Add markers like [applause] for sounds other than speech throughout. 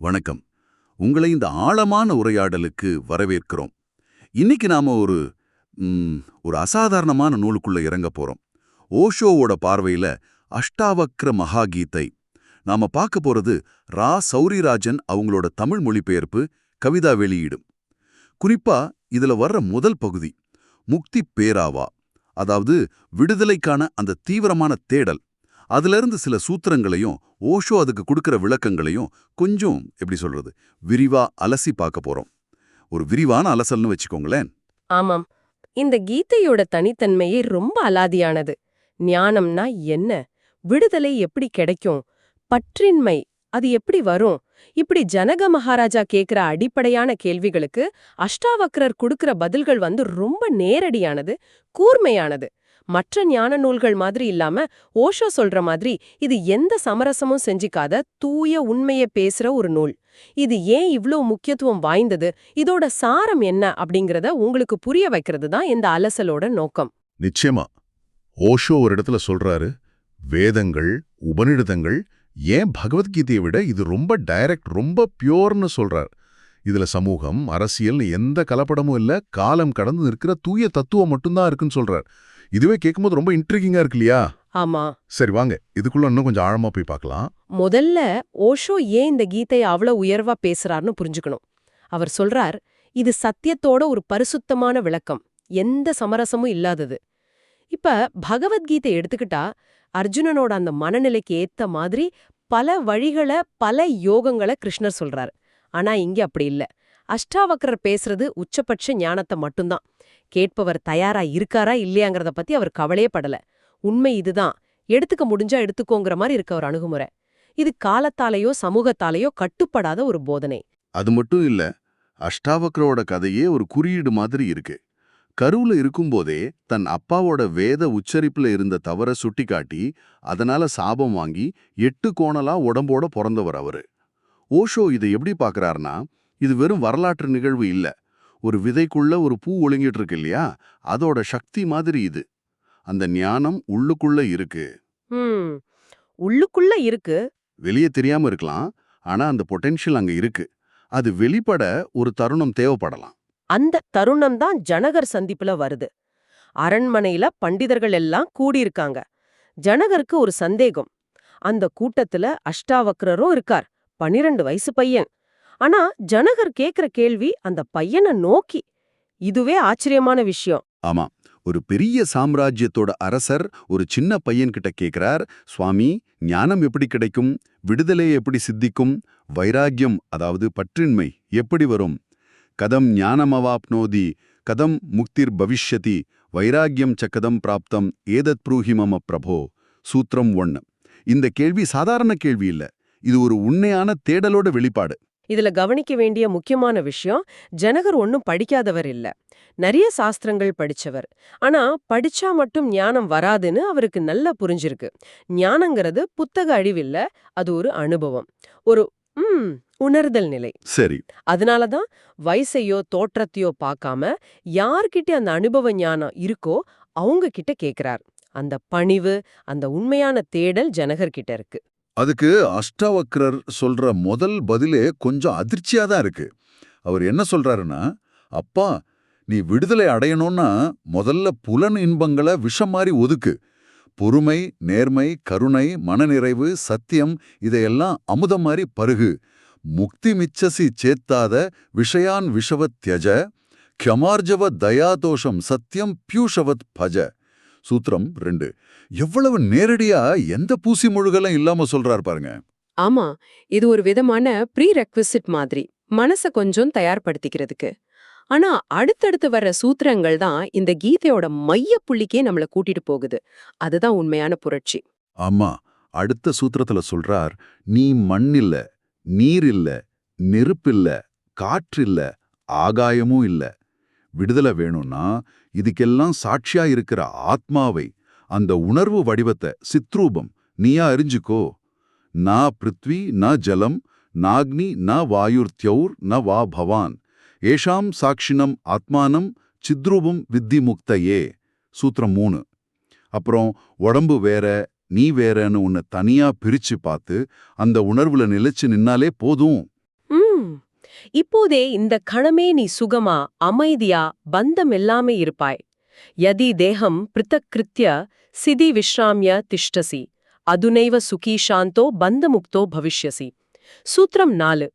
வணக்கம். உங்களை இந்த ஆழமான உரையாடலுக்கு வரவேற்கிறோம். இன்னைக்கு நாம ஒரு ஒரு அசாதாரணமான நூலுக்குள்ள இறங்க போறோம். ஓஷோவோட பார்வையில அஷ்டாவக்ர மகாகீதை. நாம பார்க்க போறது ரா. சௌரிராஜன் அவங்களோட தமிழ் மொழிபெயர்ப்பு கவிதா வெளியீடும் குறிப்பா இதுல வர்ற முதல் பகுதி முக்தி பேராவா. அதாவது விடுதலைக்கான அந்த தீவிரமான தேடல். அதிலிருந்து சில சூத்திரங்களையும் ஓஷோ அதுக்கு கொடுக்குற விளக்கங்களையும் கொஞ்சம் எப்படி சொல்றது விரிவா அலசி பார்க்க போறோம். ஒரு விரிவான அலசல்னு வச்சுக்கோங்களேன். ஆமாம். இந்த கீதையோட தனித்தன்மையே ரொம்ப அலாதியானது. ஞானம்னா என்ன? விடுதலை எப்படி கிடைக்கும்? பற்றின்மை அது எப்படி வரும்? இப்படி ஜனக மகாராஜா கேக்குற அடிப்படையான கேள்விகளுக்கு அஷ்டாவக்ரர் கொடுக்கிற பதில்கள் வந்து ரொம்ப நேரடியானது கூர்மையானது. மற்ற ஞான நூல்கள் மாதிரி இல்லாம ஓஷோ சொல்ற மாதிரி இது எந்த சமரசமும் செஞ்சிக்காத தூய உண்மையை பேசுற ஒரு நூல். இது ஏன் இவ்ளோ முக்கியத்துவம் வாய்ந்தது? இதோட சாரம் என்ன அப்படிங்கறத உங்களுக்கு புரிய வைக்கிறது தான் இந்த அலசலோட நோக்கம். நிச்சயமா. ஓஷோ ஒரு இடத்துல சொல்றாரு வேதங்கள் உபநிடதங்கள் ஏன் பகவத்கீதையை விட இது ரொம்ப டைரக்ட் ரொம்ப பியோர்னு சொல்றார். இதுல சமூகம் அரசியல் எந்த கலப்படமும் இல்ல காலம் கடந்து நிற்கிற தூய தத்துவம் மட்டும்தான் இருக்குன்னு சொல்றார். இதுவே கேட்கும்போது ரொம்ப இன்ட்ரிகிங்கா இருக்கு இல்லையா? ஆமா. சரி வாங்க. இதுக்குள்ள இன்னும் கொஞ்சம் ஆழமா போய் பார்க்கலாம். முதல்ல ஓஷோ ஏன் இந்த கீதையை அவ்வளவு உயர்வா பேசுறார்னு புரிஞ்சுக்கணும். அவர் சொல்றார் இது சத்தியத்தோட ஒரு பரிசுத்தமான விளக்கம். எந்த சமரசமும் இல்லாதது. இப்ப பகவத்கீதை எடுத்துக்கிட்டா அர்ஜுனனோட அந்த மனநிலைக்கு ஏத்த மாதிரி பல வழிகளை பல யோகங்களை கிருஷ்ணர் சொல்றார். ஆனா இங்க அப்படி இல்ல. அஷ்டாவக்கரர் பேசுறது உச்சபட்ச ஞானத்தை மட்டும்தான். கேட்பவர் தயாரா இருக்காரா இல்லையாங்கிறத பத்தி அவர் கவலையே படல. உண்மை இதுதான். எடுத்துக்க முடிஞ்சா எடுத்துக்கோங்கிற மாதிரி இருக்க ஒரு அணுகுமுறை. இது காலத்தாலேயோ சமூகத்தாலேயோ கட்டுப்படாத ஒரு போதனை. அது மட்டும் இல்ல அஷ்டாவக்கரோட கதையே ஒரு குறியீடு மாதிரி இருக்கு. கருவுல இருக்கும்போதே தன் அப்பாவோட வேத உச்சரிப்புல இருந்த தவற சுட்டிக்காட்டி அதனால சாபம் வாங்கி எட்டு கோணலா உடம்போட பிறந்தவர் அவரு. ஓஷோ இதை எப்படி பார்க்கறாருன்னா இது வெறும் வரலாற்று நிகழ்வு இல்ல. ஒரு விதைக்குள்ள ஒரு பூ ஒழுங்கிட்டு இருக்கு இல்லையா? அதோட சக்தி மாதிரி இது. அந்த ஞானம் உள்ளுக்குள்ள இருக்கு. உள்ளுக்குள்ள இருக்கு. வெளியே தெரியாம இருக்கலாம். ஆனா அந்த பொட்டென்ஷியல் அங்க இருக்கு. அது வெளிப்பட ஒரு தருணம் தேவைப்படலாம். அந்த தருணம் தான் ஜனகர் சந்திப்புல வருது. அரண்மனையில பண்டிதர்கள் எல்லாம் கூடியிருக்காங்க. ஜனகருக்கு ஒரு சந்தேகம். அந்த கூட்டத்துல அஷ்டாவக்ரரும் இருக்கார். பனிரெண்டு வயசு பையன். ஆனா ஜனகர் கேக்குற கேள்வி அந்த பையனை நோக்கி. இதுவே ஆச்சரியமான விஷயம். ஆமா ஒரு பெரிய சாம்ராஜ்யத்தோட அரசர் ஒரு சின்ன பையன்கிட்ட கேக்குறார் சுவாமி ஞானம் எப்படி கிடைக்கும்? விடுதலை எப்படி சித்திக்கும்? வைராக்கியம் அதாவது பற்றின்மை எப்படி வரும்? கதம் ஞானமவாப்னோதி கதம் முக்திர் பவிஷ்யதி வைராக்கியம் சக்கதம் பிராப்தம் ஏதத் புரூஹிமம பிரபோ சூத்திரம் ஒன்னு. இந்த கேள்வி சாதாரண கேள்வி இல்ல. இது ஒரு உண்மையான தேடலோட வெளிப்பாடு. இதுல கவனிக்க வேண்டிய முக்கியமான விஷயம் ஜனகர் ஒன்னும் படிக்காதவர் இல்ல. நிறைய சாஸ்திரங்கள் படிச்சவர். ஆனா படிச்சா மட்டும் ஞானம் வராதுன்னு அவருக்கு நல்லா புரிஞ்சிருக்கு. ஞானங்கிறது புத்தக அழிவில்ல அது ஒரு அனுபவம். ஒரு ம் உணர்தல் நிலை. சரி. அதனாலதான் வயசையோ தோற்றத்தையோ பார்க்காம யார்கிட்ட அந்த அனுபவ ஞானம் இருக்கோ அவங்க கிட்ட கேக்குறார். அந்த பணிவு அந்த உண்மையான தேடல் ஜனகர் கிட்ட இருக்கு. அதுக்கு அஷ்டாவக்ரர் சொல்ற முதல் பதிலே கொஞ்சம் அதிர்ச்சியா தான் இருக்கு. அவர் என்ன சொல்றாருன்னா அப்பா நீ விடுதலை அடையணும்னா முதல்ல புலன் இன்பங்களை விஷம் மாதிரி ஒதுக்கு. பொறுமை நேர்மை கருணை மனநிறைவு சத்தியம் இதையெல்லாம் அமுதம் மாதிரி பருகு. முக்தி மிச்சசி சேத்தாத விஷயான் விஷவத் தியஜ. க்யமார்ஜவ தயாதோஷம் சத்தியம் பியூஷவத் பஜ. சூத்திரம் ரெண்டு. எவ்வளவு நேரடியா எந்த பூசி முழுகலும் இல்லாம சொல்றார் பாருங்க. ஆமா இது ஒரு விதமான ப்ரீ ரெக்விசிட் மாதிரி மனச கொஞ்சம் தயார்படுத்திக்கிறதுக்கு. ஆனா அடுத்தடுத்து வர்ற சூத்திரங்கள் தான் இந்த கீதையோட மைய புள்ளிக்கே நம்மள கூட்டிட்டு போகுது. அதுதான் உண்மையான புரட்சி. ஆமா அடுத்த சூத்திரத்துல சொல்றார் நீ மண்ணில்ல நீர் இல்ல நெருப்பில்ல காற்றில்ல ஆகாயமும் இல்ல. விடுதலை வேணும்னா இதுக்கெல்லாம் சாட்சியா இருக்கிற ஆத்மாவை அந்த உணர்வு வடிவத்தை சித்ரூபம் நீயா அறிஞ்சுக்கோ. நா பிருத்வி ந ஜலம் நாக்னி ந வாயுர்த்யௌர் ந வா பவான். ஏஷாம் சாட்சினம் ஆத்மானம் சித்ரூபம் வித்தி முக்தையே சூத்திரம் மூணு. அப்புறம் உடம்பு வேற நீ வேறன்னு உன்னை தனியா பிரிச்சு பார்த்து அந்த உணர்வுல நிலைச்சு நின்னாலே போதும். இப்போதே இந்த கணமே நீ சுகமா அமைதியா பந்தம் எல்லாமே இருப்பாய். யதி தேகம் பிருத்தக் கிருத்ய சிதி விஸ்ராமிய திஷ்டசி. அதுனைவ சுகி சாந்தோ பந்தமுக்தோ பவிஷ்யசி. சூத்திரம் நாலு.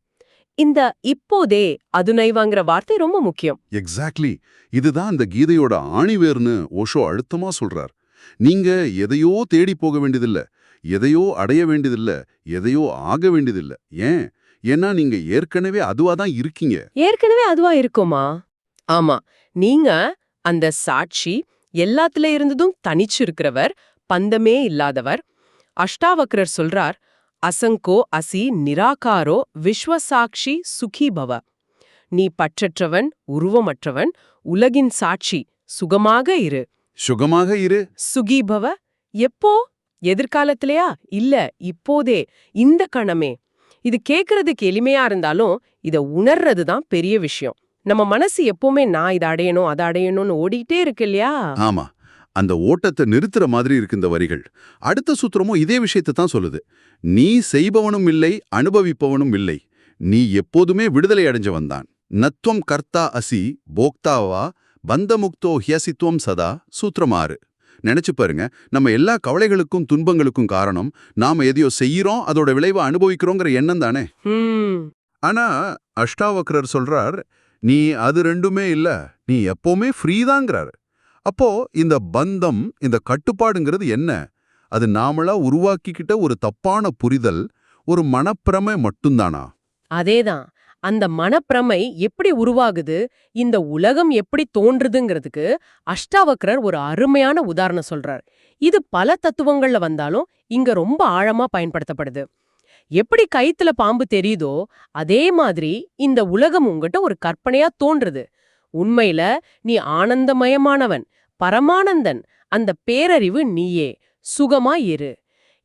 இந்த இப்போதே அதுனைவாங்கிற வார்த்தை ரொம்ப முக்கியம். எக்ஸாக்ட்லி இதுதான் இந்த கீதையோட ஆணிவேர்னு ஓஷோ அழுத்தமா சொல்றார். நீங்க எதையோ தேடி போக வேண்டியதில்ல எதையோ அடைய வேண்டியதில்ல எதையோ ஆக வேண்டியதில்ல. ஏன்? ஏன்னா நீங்க ஏற்கனவே அதுவா தான் இருக்கீங்க. ஏற்கனவே அதுவா இருக்குமா? ஆமா நீங்க அந்த சாட்சி எல்லாத்துல இருந்ததும் தனிச்சு இருக்கிறவர் பந்தமே இல்லாதவர். அஷ்டாவக்ரர் சொல்றார் அசங்கோ அசி நிராகாரோ விஸ்வசாட்சி சுகி பவ. நீ பற்றற்றவன் உருவமற்றவன் உலகின் சாட்சி சுகமாக இரு. சுகமாக இரு. சுகி பவ? எப்போ? எதிர்காலத்திலயா? இல்ல இப்போதே இந்த கணமே. இது கேக்குறதுக்கு எளிமையா இருந்தாலும் இத உணர்றது தான் பெரிய விஷயம். நம்ம மனசு எப்பவுமே நான் இதை அடையணும் அதை அடையணும்னு ஓடிட்டே இருக்கு இல்லையா? ஆமா. அந்த ஓட்டத்தை நிறுத்துற மாதிரி இருக்கு இந்த வரிகள். அடுத்த சூத்திரமும் இதே விஷயத்தை தான் சொல்லுது. நீ செய்பவனும் இல்லை அனுபவிப்பவனும் இல்லை. நீ எப்போதுமே விடுதலை அடைஞ்சவன் தான் நத்வம் கர்த்தா அசி போக்தாவா பந்தமுக்தோ ஹியசித்வம் சதா சூத்திரமாறு நினைச்சு பாருங்க. நம்ம எல்லா கவலைகளுக்கும் துன்பங்களுக்கும் காரணம் நாம எதையோ செய்யறோம் அதோட விளைவை அனுபவிக்கிறோங்கிற எண்ணம் தானே? ஆனா அஷ்டாவக்ரர் சொல்றார் நீ அது ரெண்டுமே இல்ல நீ எப்பவுமே ஃப்ரீதாங்கிறார் அப்போ இந்த பந்தம் இந்த கட்டுப்பாடுங்கிறது என்ன? அது நாமளா உருவாக்கிக்கிட்ட ஒரு தப்பான புரிதல் ஒரு மனப்பிரமை மட்டும்தானா? அதேதான். அந்த மனப்பிரமை எப்படி உருவாகுது? இந்த உலகம் எப்படி தோன்றுதுங்கிறதுக்கு அஷ்டாவக்ரர் ஒரு அருமையான உதாரணம் சொல்றார். இது பல தத்துவங்கள்ல வந்தாலும் இங்க ரொம்ப ஆழமா பயன்படுத்தப்படுது. எப்படி கயித்துல பாம்பு தெரியுதோ அதே மாதிரி இந்த உலகம் உங்ககிட்ட ஒரு கற்பனையா தோன்றுது. உண்மையில நீ ஆனந்தமயமானவன் பரமானந்தன் அந்த பேரறிவு நீயே சுகமா இரு.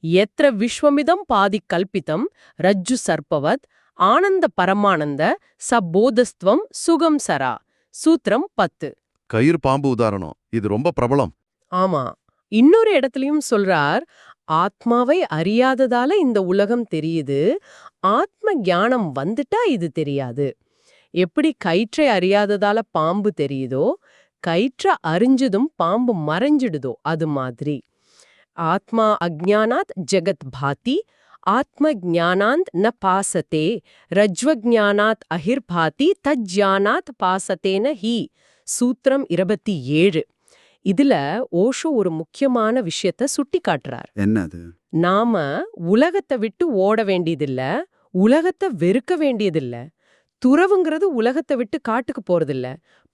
எத்திர விஸ்வமிதம் பாதி கல்பித்தம் ரஜ்ஜு சர்ப்பவத் ஆனந்த பரமானந்த சப்போதஸ்துவம் சுகம் சரா. சூத்திரம் பத்து. கயிறு பாம்பு உதாரணம். இது ரொம்ப பிரபலம். ஆமா. இன்னொரு இடத்துலயும் சொல்றார் ஆத்மாவை அறியாததால இந்த உலகம் தெரியுது. ஆத்ம ஞானம் வந்துட்டா இது தெரியாது. எப்படி கயிற்றை அறியாததால பாம்பு தெரியுதோ கயிற்ற அறிஞ்சதும் பாம்பு மறைஞ்சிடுதோ அது மாதிரி. ஆத்மா அஜ்ஞானாத் ஜெகத் பாதி ஆத்ம ஜானாந்த் ந பாசத்தே ரஜ்வஜானாத் அஹிர்பாதி தஜ்ஞானாத் பாசத்தேன ஹி சூத்திரம் இருபத்தி ஏழு இதுல ஓஷோ ஒரு முக்கியமான விஷயத்த சுட்டி காட்டுறார் என்னது? நாம உலகத்தை விட்டு ஓட வேண்டியதில்ல உலகத்தை வெறுக்க வேண்டியதில்ல। துறவுங்கிறது உலகத்தை விட்டு காட்டுக்கு போறதில்ல।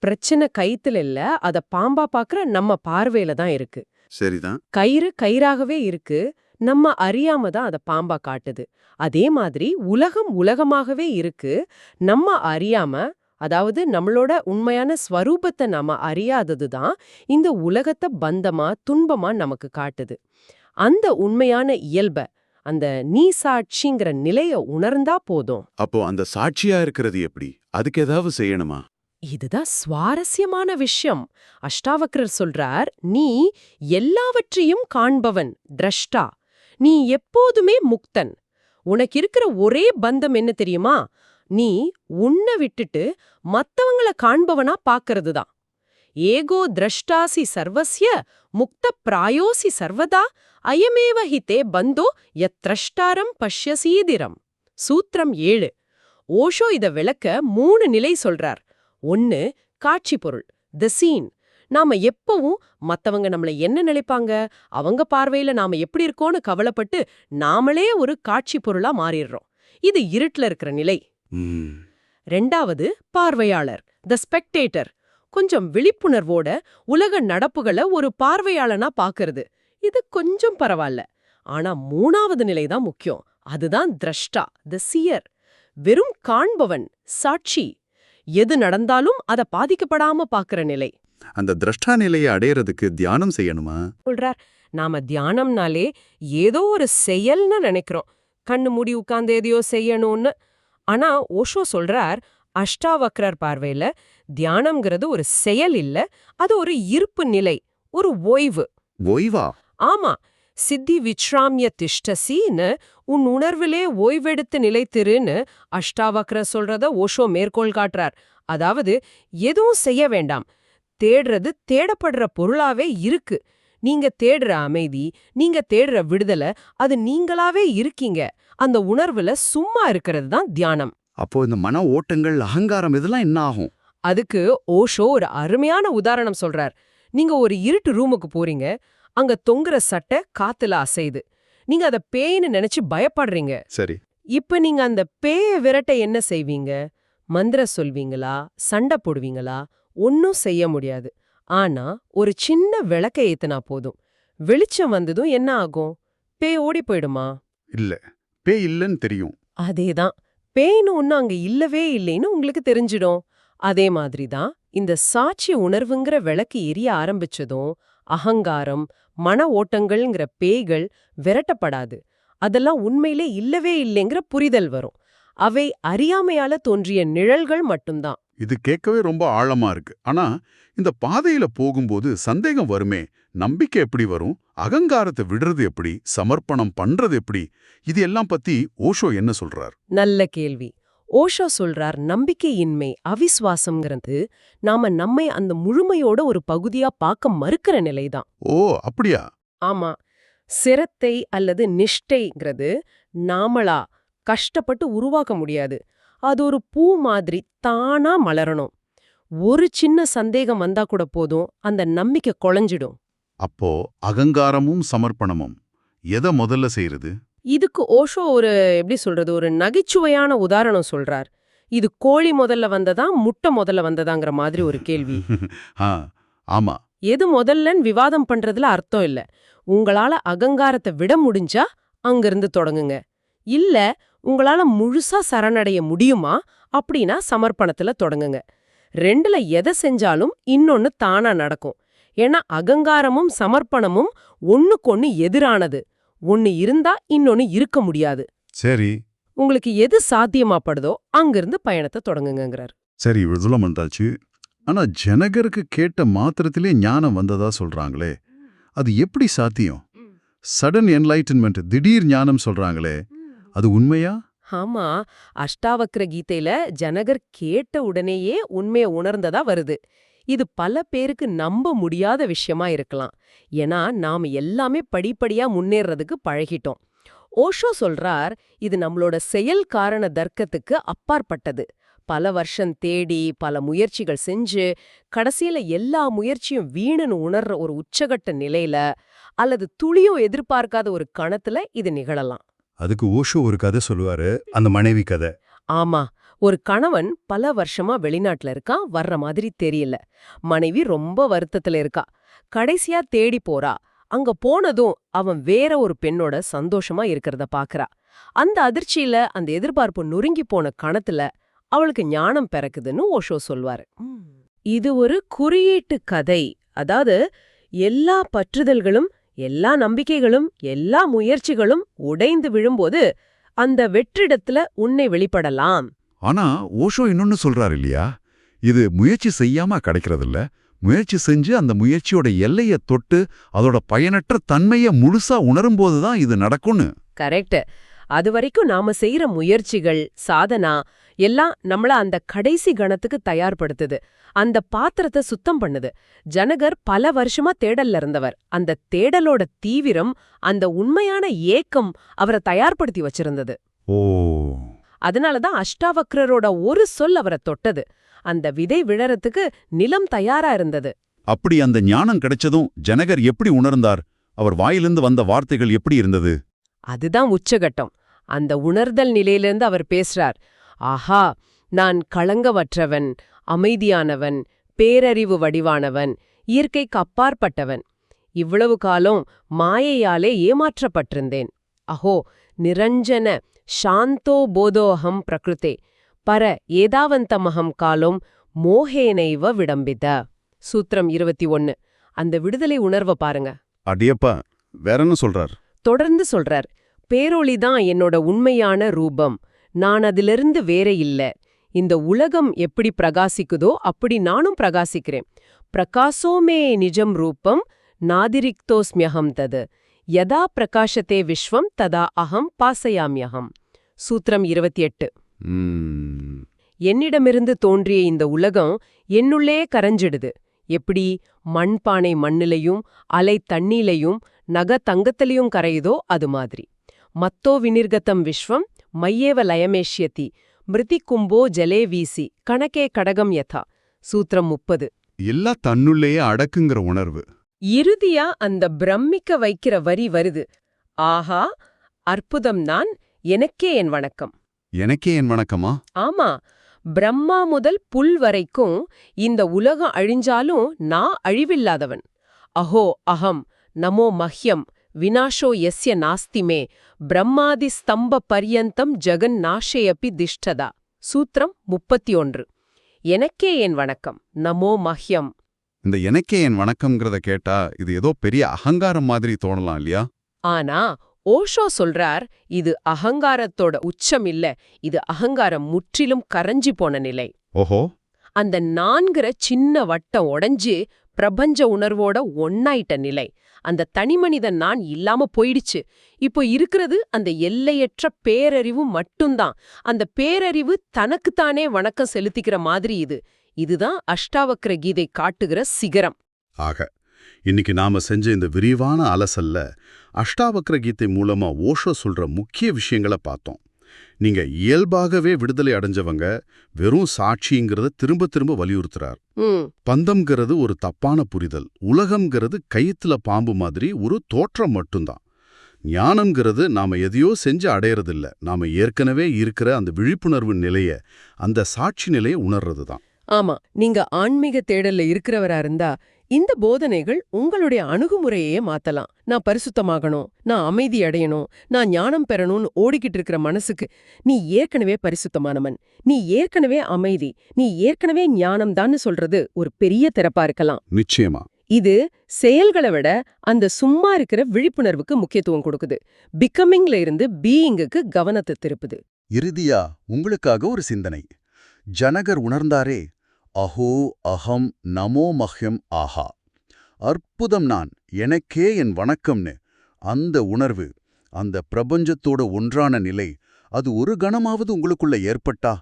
பிரச்சனை கைத்துல இல்ல அத பாம்பா பாக்குற நம்ம பார்வையில தான் இருக்கு। சரிதான். கயிறு கயிறாகவே இருக்கு நம்ம அறியாம தான் அத பாம்பா காட்டுது. அதே மாதிரி உலகம் உலகமாகவே இருக்கு. நம்ம அறியாம அதாவது நம்மளோட உண்மையான ஸ்வரூபத்தை நாம அறியாதது தான் இந்த உலகத்தை பந்தமா துன்பமா நமக்கு காட்டுது. அந்த உண்மையான இயல்ப அந்த நீ சாட்சிங்கிற நிலைய உணர்ந்தா போதும். அப்போ அந்த சாட்சியா இருக்கிறது எப்படி? அதுக்கு ஏதாவது செய்யணுமா? இதுதான் சுவாரஸ்யமான விஷயம். அஷ்டாவக்ரர் சொல்றார் நீ எல்லாவற்றையும் காண்பவன் திரஷ்டா. நீ எப்போதுமே முக்தன். உனக்கு இருக்கிற ஒரே பந்தம் என்ன தெரியுமா? நீ உன்னை விட்டுட்டு மத்தவங்கள காண்பவனா பாக்கிறது தான் ஏகோ திரஷ்டாசி சர்வஸ்ய முக்த பிராயோசி சர்வதா அயமேவ ஹிதே பந்தோ யத்ரஷ்டாரம் பஷ்யசீதிரம். சூத்திரம் ஏழு. ஓஷோ இத விளக்க மூணு நிலை சொல்றார். ஒன்னு காட்சி பொருள் த சீன் நாம எப்பவும் மத்தவங்க நம்மள என்ன நினைப்பாங்க? அவங்க பார்வையில நாம எப்படி இருக்கோன்னு கவலைப்பட்டு நாமளே ஒரு காட்சி பொருளா மாறிடுறோம். இது இருட்டுல இருக்கிற நிலை. ரெண்டாவது பார்வையாளர் த ஸ்பெக்டேட்டர் கொஞ்சம் விழிப்புணர்வோட உலக நடப்புகளை ஒரு பார்வையாளனா பாக்குறது. இது கொஞ்சம் பரவாயில்ல. ஆனா மூணாவது நிலை தான் முக்கியம். அதுதான் திரஷ்டா த சியர் வெறும் காண்பவன் சாட்சி. எது நடந்தாலும் அத பாதிக்கப்படாம பாக்குற நிலை. அந்த திரஷ்டா நிலையை அடையறதுக்கு தியானம் செய்யணுமா? சொல்றார். நாம தியானம்னாலே ஏதோ ஒரு செயல்னு நினைக்கிறோம். கண்ணு மூடி உட்கார்ந்து எதையோ செய்யணும்னு. ஆனா ஓஷோ சொல்றார் அஷ்டாவக்ரர் பார்வையில தியானம்ங்கிறது ஒரு செயல் இல்ல அது ஒரு இருப்பு நிலை ஒரு ஓய்வு. ஓய்வா? ஆமா. சித்தி விச்ராமிய திஷ்டசின்னு உன் உணர்விலே ஓய்வெடுத்து நிலைத்திருன்னு அஷ்டாவக்ர சொல்றத ஓஷோ மேற்கோள் காட்டுறார். அதாவது எதுவும் செய்ய வேண்டாம். தேடுறது தேடப்படுற பொருளாவே இருக்கு. நீங்க தேடுற அமைதி நீங்க தேடுற விடுதலை அது நீங்களாவே இருக்கீங்க. அந்த உணர்வுல சும்மா இருக்கிறது தான் தியானம். அப்போ இந்த மன ஓட்டங்கள் அகங்காரம் இதெல்லாம் என்ன ஆகும்? அதுக்கு ஓஷோ ஒரு அருமையான உதாரணம் சொல்றார். நீங்க ஒரு இருட்டு ரூமுக்கு போறீங்க. அங்க தொங்குற சட்டை காத்துல அசையுது. நீங்க அத பேய்னு நினைச்சு பயப்படுறீங்க. சரி. இப்ப நீங்க அந்த பேய விரட்ட என்ன செய்வீங்க? மந்திர சொல்வீங்களா? சண்டை போடுவீங்களா? ஒன்னும் செய்ய முடியாது. ஆனா ஒரு சின்ன விளக்க ஏத்துனா போதும். வெளிச்சம் வந்ததும் என்ன ஆகும்? பேய் ஓடி போயிடுமா? இல்ல. பேய் இல்லைன்னு தெரியும். அதேதான். பேய்னு ஒண்ணு அங்க இல்லவே இல்லைன்னு உங்களுக்கு தெரிஞ்சிடும். அதே மாதிரி தான் இந்த சாட்சி உணர்வுங்கிற விளக்கு எரிய ஆரம்பிச்சதும் அகங்காரம் மன ஓட்டங்கள்ங்கிற பேய்கள் விரட்டப்படாது. அதெல்லாம் உண்மையிலே இல்லவே இல்லைங்கிற புரிதல் வரும். அவை அறியாமையால தோன்றிய நிழல்கள் மட்டும்தான். இது கேட்கவே ரொம்ப ஆழமா இருக்கு. ஆனா இந்த பாதையில போகும்போது சந்தேகம் வருமே? நம்பிக்கை எப்படி வரும்? அகங்காரத்தை விடுறது எப்படி? சமர்ப்பணம் பண்றது எப்படி? இது எல்லாம் பத்தி ஓஷோ என்ன சொல்றார்? நல்ல கேள்வி. ஓஷோ சொல்றார் நம்பிக்கையின்மை அவிஸ்வாசம்ங்கிறது நாம நம்மை அந்த முழுமையோட ஒரு பகுதியா பார்க்க மறுக்கிற நிலைதான். ஓ அப்படியா? ஆமா. சிரத்தை அல்லது நிஷ்டைங்கிறது நாமளா கஷ்டப்பட்டு உருவாக்க முடியாது. அது ஒரு பூ மாதிரி தானா மலரணும். ஒரு சின்ன சந்தேகம் வந்தா கூட போதும். அந்த நம்பிக்கை குழஞ்சிடும். அப்போ அகங்காரமும் சமர்ப்பணமும் எதை முதல்ல செய்யறது இதுக்கு ஓஷோ ஒரு எப்படி சொல்றது? ஒரு நகைச்சுவையான உதாரணம் சொல்றார். இது கோழி முதல்ல வந்ததா முட்டை முதல்ல வந்ததாங்கிற மாதிரி ஒரு கேள்வி. [laughs] ஆமா. எது முதல்லன்னு விவாதம் பண்றதுல அர்த்தம் இல்ல. உங்களால அகங்காரத்தை விட முடிஞ்சா அங்கிருந்து தொடங்குங்க. இல்ல உங்களால முழுசா சரணடைய முடியுமா? அப்படின்னா சமர்ப்பணத்துல தொடங்குங்க. ரெண்டுல எதை செஞ்சாலும் இன்னொன்னு தானா நடக்கும். ஏன்னா அகங்காரமும் சமர்ப்பணமும் ஒண்ணுக்கொன்னு எதிரானது. ஒன்னு இருந்தா இன்னொன்னு இருக்க முடியாது. சரி. உங்களுக்கு எது சாத்தியமாப்படுதோ அங்கிருந்து பயணத்தை தொடங்குங்கங்கிறார். சரி இவ்வளவு வந்தாச்சு. ஆனா ஜனகருக்கு கேட்ட மாத்திரத்திலே ஞானம் வந்ததா சொல்றாங்களே. அது எப்படி சாத்தியம்? சடன் என்லைட்டன்மெண்ட் திடீர் ஞானம் சொல்றாங்களே. அது உண்மையா? ஆமா அஷ்டாவக்ர கீதையில ஜனகர் கேட்ட உடனேயே உண்மைய உணர்ந்ததா வருது. இது பல பேருக்கு நம்ப முடியாத விஷயமா இருக்கலாம். ஏன்னா நாம எல்லாமே படிப்படியா முன்னேறதுக்கு பழகிட்டோம். ஓஷோ சொல்றார் இது நம்மளோட செயல் காரண தர்க்கத்துக்கு அப்பாற்பட்டது. பல வருஷம் தேடி பல முயற்சிகள் செஞ்சு கடைசியில எல்லா முயற்சியும் வீணுன்னு உணர்ற ஒரு உச்சகட்ட நிலையில அல்லது துளியும் எதிர்பார்க்காத ஒரு கணத்துல இது நிகழலாம். அதுக்கு ஓஷோ ஒரு கதை சொல்லுவாரு அந்த மனைவி கதை. ஆமா ஒரு கணவன் பல வருஷமா வெளிநாட்டுல இருக்கான் வர்ற மாதிரி தெரியல. மனைவி ரொம்ப வருத்தத்துல இருக்கா. கடைசியா தேடி போறா. அங்க போனதும் அவன் வேற ஒரு பெண்ணோட சந்தோஷமா இருக்கிறத பாக்குறா. அந்த அதிர்ச்சியில அந்த எதிர்பார்ப்பு நொறுங்கி போன கணத்துல அவளுக்கு ஞானம் பிறக்குதுன்னு ஓஷோ சொல்வாரு. இது ஒரு குறியீட்டு கதை. அதாவது எல்லா பற்றுதல்களும் எல்லா நம்பிக்கைகளும் எல்லா முயற்சிகளும் உடைந்து விழும்போது அந்த வெற்றிடத்துல உன்னை வெளிப்படலாம். ஆனா ஓஷோ இன்னொன்னு சொல்றாரு இல்லையா? இது முயற்சி செய்யாம கிடைக்கிறதில்ல. முயற்சி செஞ்சு அந்த முயற்சியோட எல்லைய தொட்டு அதோட பயனற்ற தன்மைய முழுசா உணரும்போது தான் இது நடக்கும்னு. கரெக்ட் அது வரைக்கும் நாம செய்யற முயற்சிகள் சாதனா எல்லாம் நம்மள அந்த கடைசி கணத்துக்கு தயார்படுத்துது. அந்த பாத்திரத்தை சுத்தம் பண்ணுது. ஜனகர் பல வருஷமா தேடல்ல இருந்தவர். அந்த தேடலோட தீவிரம் அந்த உண்மையான ஏக்கம் அவரை தயார்படுத்தி வச்சிருந்தது. ஓ. அதனாலதான் அஷ்டாவக்ரரோட ஒரு சொல் அவரை தொட்டது. அந்த விதை விழறதுக்கு நிலம் தயாரா இருந்தது. அப்படி அந்த ஞானம் கிடைச்சதும் ஜனகர் எப்படி உணர்ந்தார்? அவர் வாயிலிருந்து வந்த வார்த்தைகள் எப்படி இருந்தது? அதுதான் உச்சகட்டம். அந்த உணர்தல் நிலையிலிருந்து அவர் பேசுறார். ஆஹா நான் களங்கவற்றவன் அமைதியானவன் பேரறிவு வடிவானவன் இயற்கைக்கு அப்பாற்பட்டவன். இவ்வளவு காலம் மாயையாலே ஏமாற்றப்பட்டிருந்தேன். அஹோ நிரஞ்சன சாந்தோ போதோஹம் பிரகிருதே பர ஏதாவந்தமகம் காலம் மோகேனைவ விடம்பித சூத்திரம் இருபத்தி ஒன்னு. அந்த விடுதலை உணர்வ பாருங்க. அடியப்பா வேறன்னு சொல்றார்? தொடர்ந்து சொல்றார். பேரொளிதான் என்னோட உண்மையான ரூபம். நான் அதிலிருந்து வேற இல்ல. இந்த உலகம் எப்படி பிரகாசிக்குதோ அப்படி நானும் பிரகாசிக்கிறேன். பிரகாசோமே நிஜம் ரூபம் நாதிரிக்தோஸ்மியகம் தது. யதா பிரகாசத்தே விஸ்வம் ததா அகம் பாசயாமியகம். சூத்திரம் இருபத்தி எட்டு. என்னிடமிருந்து தோன்றிய இந்த உலகம் என்னுள்ளே கரைஞ்சிடுது. எப்படி மண்பானை மண்ணிலையும் அலை தண்ணீலையும் நக தங்கத்திலையும் கரையுதோ அது மாதிரி. மத்தோ வினிர்கதம் விஸ்வம் மையேவ லயமேஷ்யதி மிருதி கும்போ ஜலே வீசி கணக்கே கடகம் யதா சூத்திரம் முப்பது எல்லாம் தன்னுள்ளேயே அடக்குங்கிற உணர்வு. இறுதியா அந்த பிரமிக்க வைக்கிற வரி வருது. ஆஹா! அற்புதம் நான். எனக்கே என் வணக்கம். எனக்கே என் வணக்கமா? ஆமா. பிரம்மா முதல் புல் வரைக்கும் இந்த உலகம் அழிஞ்சாலும் நான் அழிவில்லாதவன். அஹோ! அகம்! நமோ மஹ்யம்! வினாஷோ எஸ்ய நாஸ்திமே பிரம்மாதி ஸ்தம்ப பர்யந்தம் ஜெகன் நாஷேயப்பி திஷ்டதா. சூத்திரம் முப்பத்தி ஒன்று எனக்கே என் வணக்கம். நமோ மஹ்யம். இந்த எனக்கே என் வணக்கம்ங்கிறத கேட்டா இது ஏதோ பெரிய அகங்காரம் மாதிரி தோணலாம் இல்லையா? ஆனா ஓஷோ சொல்றார் இது அகங்காரத்தோட உச்சம் இல்ல இது அகங்காரம் முற்றிலும் கரைஞ்சி போன நிலை. ஓஹோ. அந்த நான்கிற சின்ன வட்டம் உடைஞ்சு பிரபஞ்ச உணர்வோட ஒன்னாயிட்ட நிலை. அந்த தனிமனிதன் நான் இல்லாம போயிடுச்சு. இப்போ இருக்கிறது அந்த எல்லையற்ற பேரறிவு மட்டும்தான். அந்த பேரறிவு தனக்குத்தானே வணக்கம் செலுத்திக்கிற மாதிரி இது. இதுதான் அஷ்டாவக்ர கீதை காட்டுகிற சிகரம். ஆக இன்னைக்கு நாம செஞ்ச இந்த விரிவான அலசல்ல அஷ்டாவக்ர கீதை மூலமா ஓஷோ சொல்ற முக்கிய விஷயங்களை பார்த்தோம். நீங்க இயல்பாகவே விடுதலை அடைஞ்சவங்க வெறும் சாட்சிங்கிறத திரும்ப திரும்ப வலியுறுத்துறார். பந்தம்ங்கிறது ஒரு தப்பான புரிதல். உலகம்ங்கிறது கயித்துல பாம்பு மாதிரி ஒரு தோற்றம் மட்டும்தான். ஞானம்ங்கிறது நாம எதையோ செஞ்சு அடையறதில்ல. நாம ஏற்கனவே இருக்கிற அந்த விழிப்புணர்வு நிலைய அந்த சாட்சி நிலையை உணர்றது தான் ஆமா நீங்க ஆன்மீக தேடல்ல இருக்கிறவரா இருந்தா இந்த போதனைகள் உங்களுடைய அணுகுமுறையே மாத்தலாம். நான் பரிசுத்தமாகணும் நான் அமைதி அடையணும் நான் ஞானம் பெறணும்னு ஓடிக்கிட்டு இருக்கிற மனசுக்கு நீ ஏற்கனவே பரிசுத்தமானவன். நீ ஏற்கனவே அமைதி நீ ஏற்கனவே ஞானம்தான்னு சொல்றது ஒரு பெரிய திறப்பா இருக்கலாம். நிச்சயமா. இது செயல்களை விட அந்த சும்மா இருக்கிற விழிப்புணர்வுக்கு முக்கியத்துவம் கொடுக்குது. பிகமிங்ல இருந்து பீயிங்குக்கு கவனத்தை திருப்புது. இறுதியா உங்களுக்காக ஒரு சிந்தனை. ஜனகர் உணர்ந்தாரே அஹோ அகம் நமோ மஹ்யம் ஆஹா. அற்புதம் நான் எனக்கே என் வணக்கம்னு. அந்த உணர்வு அந்த பிரபஞ்சத்தோட ஒன்றான நிலை அது ஒரு கணமாவது உங்களுக்குள்ள ஏற்பட்டா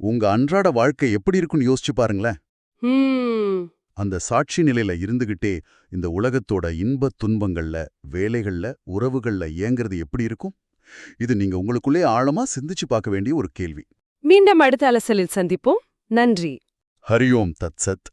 உங்க அன்றாட வாழ்க்கை எப்படி இருக்குன்னு யோசிச்சு பாருங்களேன். அந்த சாட்சி நிலையில இருந்துகிட்டே இந்த உலகத்தோட இன்பத் துன்பங்கள்ல வேலைகள்ல உறவுகள்ல இயங்குறது எப்படி இருக்கும்? இது நீங்க உங்களுக்குள்ளே ஆழமா சிந்திச்சு பார்க்க வேண்டிய ஒரு கேள்வி. மீண்டும் அடுத்த அலசலில் சந்திப்போம். நன்றி. हरिओम तत्सत